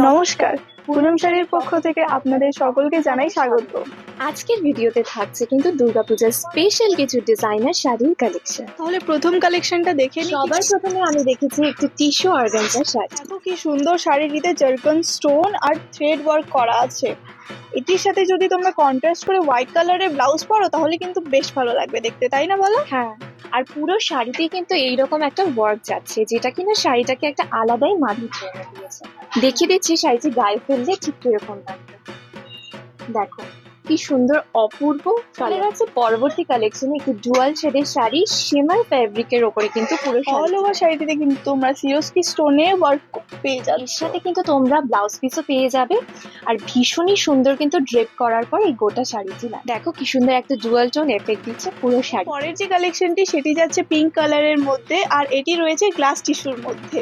নমস্কার। পুনম শাড়ির পক্ষ থেকে আপনাদের সকলকে জানাই স্বাগত। আজকের ভিডিওতে থাকছে কিন্তু দুর্গাপূজার স্পেশাল কিছু ডিজাইনার শাড়ির কালেকশন তাহলে প্রথম কালেকশনটা দেখে সবার প্রথমে আমি দেখেছি একটি টিস্যু অর্গানজার শাড়ি। দেখো কি সুন্দর শাড়িটিতে জার্কন স্টোন আর থ্রেড ওয়ার্ক করা আছে। এটির সাথে যদি তোমরা কন্ট্রাস্ট করে হোয়াইট কালারের ব্লাউজ পরো তাহলে কিন্তু বেশ ভালো লাগবে দেখতে তাই না বলো? হ্যাঁ আর পুরো শাড়িতেই কিন্তু এইরকম একটা ওয়ার্ক যাচ্ছে যেটা কিনা শাড়িটাকে একটা আলাদাই মাধুর্য দিয়েছে। দেখিয়ে দিচ্ছি শাড়িটি গায়ে ফেললে ঠিক কীরকম লাগবে। দেখো কি সুন্দর অপূর্ব চলে যাচ্ছে পরবর্তী কালেকশনে একটি ডুয়াল শেডের শাড়ি সেমার ফ্যাব্রিকের ওপরে কিন্তু পুরো অল ওভার শাড়িটিতে কিন্তু তোমরা সিরোস্কি স্টোনে ওয়ার্ক পেয়ে এর যাচ্ছ সাথে কিন্তু তোমরা ব্লাউজ পিসও পেয়ে যাবে। আর ভীষণই সুন্দর কিন্তু ড্রেপ করার পর এই গোটা শাড়িটি লাগে। দেখো কি সুন্দর একটা ডুয়াল টোন এফেক্ট দিচ্ছে পুরো শাড়ি। পরের যে কালেকশনটি সেটি যাচ্ছে পিঙ্ক কালারের মধ্যে আর এটি রয়েছে গ্লাস টিস্যুর মধ্যে।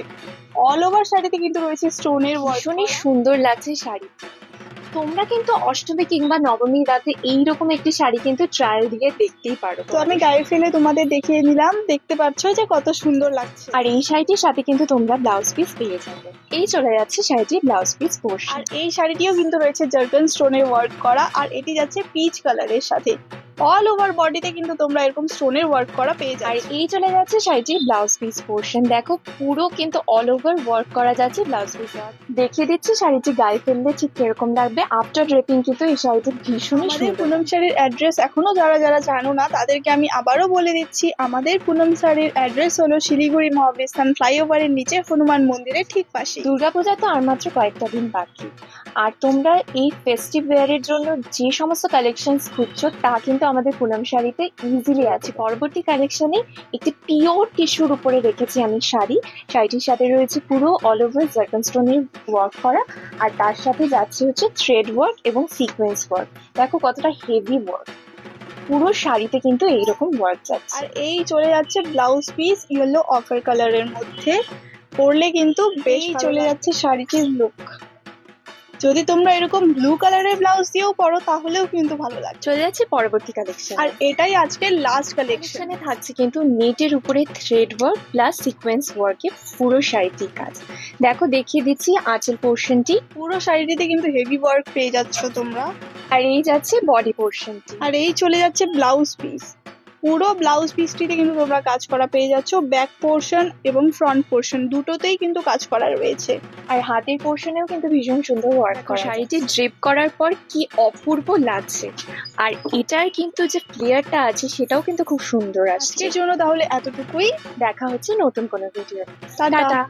অল ওভার শাড়িতে কিন্তু রয়েছে স্টোনের ভীষণই সুন্দর লাগছে শাড়ি। তোমরা কিন্তু অষ্টমী কিংবা নবমী রাতে এইরকম একটি শাড়ি কিন্তু ট্রায়াল দিয়ে দেখতেই পারো। তো আমি গায়ে ফেলে তোমাদের দেখিয়ে নিলাম দেখতে পাচ্ছ যে কত সুন্দর লাগছে। আর এই শাড়িটির সাথে কিন্তু তোমরা ব্লাউজ পিস পেয়ে যাবে। এই চলে যাচ্ছে শাড়িটির ব্লাউজ পিস পোর্শন আর এই শাড়িটিও কিন্তু রয়েছে জার্কন স্টোনের ওয়ার্ক করা আর এটি যাচ্ছে পিচ কালারের সাথে। অল ওভার বডিতে কিন্তু তোমরা এরকম স্টোনের ওয়ার্ক করা পেয়ে আর এই চলে যাচ্ছে শাড়িটির ব্লাউজ পিস পোর্শন দেখো পুরো কিন্তু অল ওভার ওয়ার্ক করা যাচ্ছে ব্লাউজ পিস দেখিয়ে দিচ্ছি শাড়িটি গায়ে ফেললে ঠিক কীরকম লাগবে। আফটার ড্রেপিং কিন্তু এই শাড়িটি ভীষণই সুন্দর। পুনম শাড়ির অ্যাড্রেস এখনও যারা যারা জানো না তাদেরকে আমি আবারও বলে দিচ্ছি আমাদের পুনম শাড়ির অ্যাড্রেস হলো শিলিগুড়ি মহাবিস্তান ফ্লাইওভারের নিচে হনুমান মন্দিরের ঠিক পাশে দুর্গাপূজা তো আর মাত্র কয়েকটা দিন বাকি। আর তোমরা এই ফেস্টিভ ওয়্যারের জন্য যে সমস্ত কালেকশনস খুঁজছো তা কিন্তু আমাদের পুনম শাড়িতে ইজিলি আছে। পরবর্তী কালেকশনে একটি পিওর টিস্যুর উপরে রেখেছি আমি শাড়ি। শাড়িটির সাথে রয়েছে পুরো অল ওভার জার্কন স্টোনের ওয়ার্ক করা। আর তার সাথে যাচ্ছে হচ্ছে থ্রেড ওয়ার্ক এবং সিকোয়েন্স ওয়ার্ক দেখো কতটা হেভি ওয়ার্ক পুরো শাড়িতে কিন্তু এইরকম ওয়ার্ক যাচ্ছে। আর এই চলে যাচ্ছে ব্লাউজ পিস ইয়েলো অফার কালারের মধ্যে। পরলে কিন্তু বেশ চলে যাচ্ছে শাড়িটির লুক যদি তোমরা এরকম ব্লু কালারের ব্লাউজ দিয়েও পরো তাহলেও কিন্তু ভালো লাগছে। চলে যাচ্ছে পরবর্তী কালেকশন আর এটাই আজকের লাস্ট কালেকশন থাকছে কিন্তু নেটের উপরে থ্রেড ওয়ার্ক প্লাস সিকোয়েন্স ওয়ার্কে পুরো শাড়িটির কাজ। দেখো দেখিয়ে দিচ্ছি আঁচল পোর্শনটি পুরো শাড়িটিতে কিন্তু হেভি ওয়ার্ক পেয়ে যাচ্ছ তোমরা। আর এই যাচ্ছে বডি পোর্শনটি আর এই চলে যাচ্ছে ব্লাউজ পিস পুরো ব্লাউজ পিসটিতে কিন্তু তোমরা কাজ করা পেয়ে যাচ্ছ। ব্যাক পোর্শন এবং ফ্রন্ট পোর্শন দুটোতেই কিন্তু কাজ করা রয়েছে। আর হাতের পোর্শনেও কিন্তু ভীষণ সুন্দর ওয়ার্ক করা। শাড়িটি ড্রিপ করার পর কি অপূর্ব লাগছে। আর এটার কিন্তু যে ফ্লেয়ারটা আছে সেটাও কিন্তু খুব সুন্দর আসছে। আজকের জন্য তাহলে এতটুকুই। দেখা হচ্ছে নতুন কোনো ভিডিও টাটা।